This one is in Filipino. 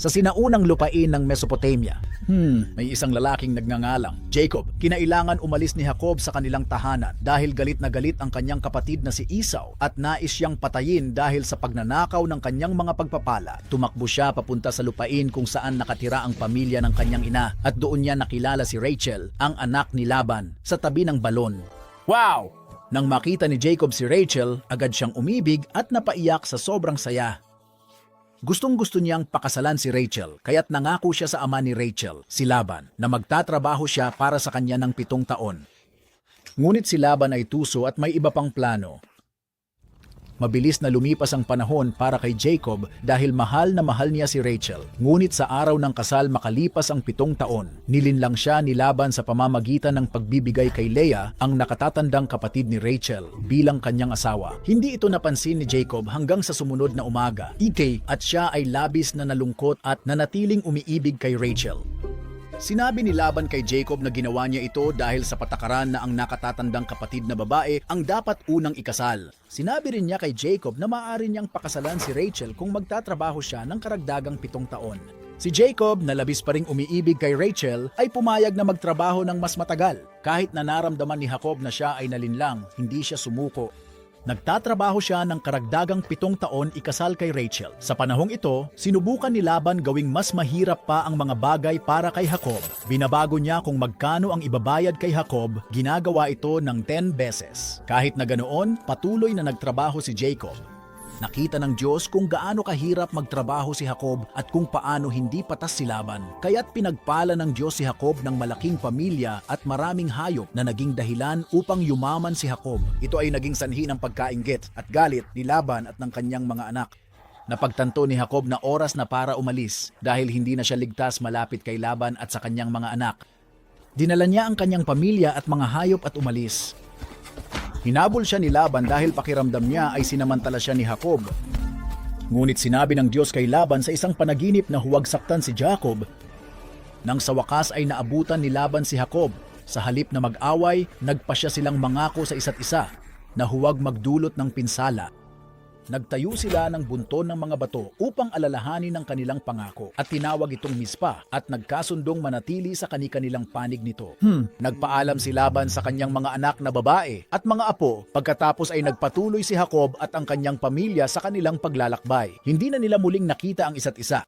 sa sinaunang lupain ng Mesopotamia. Hmm, may isang lalaking nagngangalang, Jacob. Kinailangan umalis ni Jacob sa kanilang tahanan dahil galit na galit ang kanyang kapatid na si Esau at nais siyang patayin dahil sa pagnanakaw ng kanyang mga pagpapala. Tumakbo siya papunta sa lupain kung saan nakatira ang pamilya ng kanyang ina at doon niya nakilala si Rachel, ang anak ni Laban, sa tabi ng balon. Wow! Nang makita ni Jacob si Rachel, agad siyang umibig at napaiyak sa sobrang saya. Gustong gusto niyang pakasalan si Rachel, kaya't nangako siya sa ama ni Rachel, si Laban, na magtatrabaho siya para sa kanya ng pitong taon. Ngunit si Laban ay tuso at may iba pang plano. Mabilis na lumipas ang panahon para kay Jacob dahil mahal na mahal niya si Rachel. Ngunit sa araw ng kasal makalipas ang pitong taon, nilinlang siya ni Laban sa pamamagitan ng pagbibigay kay Leah ang nakatatandang kapatid ni Rachel bilang kanyang asawa. Hindi ito napansin ni Jacob hanggang sa sumunod na umaga. Ike at siya ay labis na nalungkot at nanatiling umiibig kay Rachel. Sinabi ni Laban kay Jacob na ginawa niya ito dahil sa patakaran na ang nakatatandang kapatid na babae ang dapat unang ikasal. Sinabi rin niya kay Jacob na maaari niyang pakasalan si Rachel kung magtatrabaho siya ng karagdagang pitong taon. Si Jacob, na labis pa ring umiibig kay Rachel, ay pumayag na magtrabaho ng mas matagal. Kahit na naramdaman ni Jacob na siya ay nalinlang, hindi siya sumuko. Nagtatrabaho siya ng karagdagang pitong taon ikasal kay Rachel. Sa panahong ito, sinubukan ni Laban gawing mas mahirap pa ang mga bagay para kay Jacob. Binabago niya kung magkano ang ibabayad kay Jacob, ginagawa ito ng 10 beses. Kahit na ganoon, patuloy na nagtrabaho si Jacob. Nakita ng Diyos kung gaano kahirap magtrabaho si Jacob at kung paano hindi patas si Laban. Kaya't pinagpala ng Diyos si Jacob ng malaking pamilya at maraming hayop na naging dahilan upang yumaman si Jacob. Ito ay naging sanhi ng pagkaingit at galit ni Laban at ng kanyang mga anak. Napagtanto ni Jacob na oras na para umalis dahil hindi na siya ligtas malapit kay Laban at sa kanyang mga anak. Dinala niya ang kanyang pamilya at mga hayop at umalis. Hinabol siya ni Laban dahil pakiramdam niya ay sinamantala siya ni Jacob. Ngunit sinabi ng Diyos kay Laban sa isang panaginip na huwag saktan si Jacob. Nang sa wakas ay naabutan ni Laban si Jacob. Sa halip na mag-away, nagpasya silang mangako sa isa't isa na huwag magdulot ng pinsala. Nagtayo sila ng bunton ng mga bato upang alalahanin ang kanilang pangako at tinawag itong mispa at nagkasundong manatili sa kani-kanilang panig nito. Hmm. Nagpaalam si Laban sa kanyang mga anak na babae at mga apo pagkatapos ay nagpatuloy si Jacob at ang kanyang pamilya sa kanilang paglalakbay. Hindi na nila muling nakita ang isa't isa.